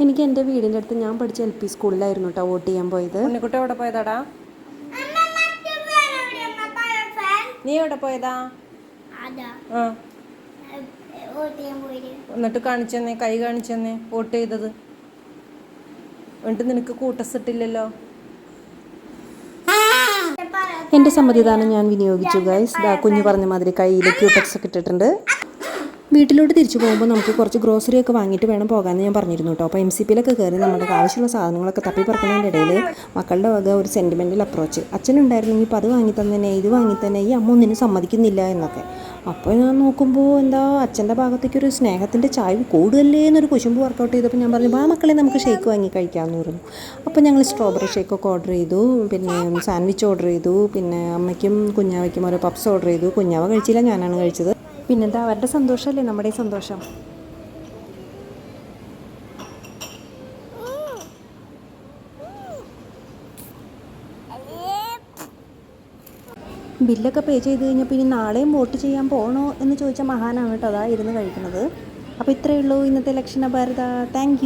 എനിക്ക് എന്റെ വീടിന്റെ അടുത്ത് ഞാൻ പഠിച്ച എൽ പി സ്കൂളിലായിരുന്നു കേട്ടോ വോട്ട് ചെയ്യാൻ പോയത്. ഉണ്ണിക്കുട്ടി എവിടെ പോയതാടാ? നീ എവിടെ പോയതാ? എന്നിട്ട് കാണിച്ചെന്നേ കൈ കാണിച്ചെന്നേ വോട്ട് ചെയ്തത്. എന്നിട്ട് നിനക്ക് കൂട്ടസിട്ടില്ലല്ലോ. എന്റെ സമ്മതിദാനം ഞാൻ വിനിയോഗിച്ചു ഗൈസ് കുഞ്ഞു പറഞ്ഞ മാതിരി കയ്യിൽ കിട്ടിട്ടുണ്ട് ഒക്കെ ഇട്ടിട്ടുണ്ട്. വീട്ടിലോട്ട് തിരിച്ചു പോകുമ്പോൾ നമുക്ക് കുറച്ച് ഗ്രോസറി ഒക്കെ വാങ്ങിയിട്ട് വേണം പോകാമെന്ന് ഞാൻ പറഞ്ഞിരുന്നു കേട്ടോ. അപ്പോൾ എം സി പിയിലൊക്കെ കയറി നമ്മുടെ ആവശ്യമുള്ള സാധനങ്ങളൊക്കെ തപ്പി പറക്കുന്നതിന്റെ ഇടയിൽ മക്കളുടെ വക ഒരു സെന്റിമെന്റൽ അപ്രോച്ച് അച്ഛനുണ്ടായിരുന്നെങ്കിൽ ഇപ്പോൾ അത് വാങ്ങി തന്നെ ഇത് വാങ്ങി തന്നെ ഈ അമ്മ ഒന്നിനും സമ്മതിക്കുന്നില്ല എന്നൊക്കെ. അപ്പോൾ ഞാൻ നോക്കുമ്പോൾ എന്താ അച്ഛന്റെ ഭാഗത്തേക്കൊരു സ്നേഹത്തിന്റെ ചായ്വ് കൂടുതലേ എന്നൊരു കുശുമ്പ് വർക്കൗട്ട് ചെയ്തപ്പോൾ ഞാൻ പറഞ്ഞു ആ മക്കളെ നമുക്ക് ഷേക്ക് വാങ്ങി കഴിക്കാമെന്ന് പറഞ്ഞു. അപ്പോൾ ഞങ്ങൾ സ്ട്രോബെറി ഷേക്കൊക്കെ ഓർഡർ ചെയ്തു പിന്നെ സാൻഡ്വിച്ച് ഓർഡർ ചെയ്തു പിന്നെ അമ്മയ്ക്കും കുഞ്ഞാവയ്ക്കും ഓരോ പപ്സ് ഓർഡർ ചെയ്തു. കുഞ്ഞാവ കഴിച്ചില്ല ഞാനാണ് കഴിച്ചത്. പിന്നെന്താ അവരുടെ സന്തോഷമല്ലേ നമ്മുടെ സന്തോഷം? ബില്ലൊക്കെ പേ ചെയ്ത് കഴിഞ്ഞപ്പോൾ ഇനി നാളെയും വോട്ട് ചെയ്യാൻ പോകണോ എന്ന് ചോദിച്ച മഹാനാണ് കേട്ടോ അതാ ഇരുന്ന് കഴിക്കുന്നത്. അപ്പോൾ ഇത്രയേ ഉള്ളൂ ഇന്നത്തെ ലക്ഷണ ഭാരത. താങ്ക്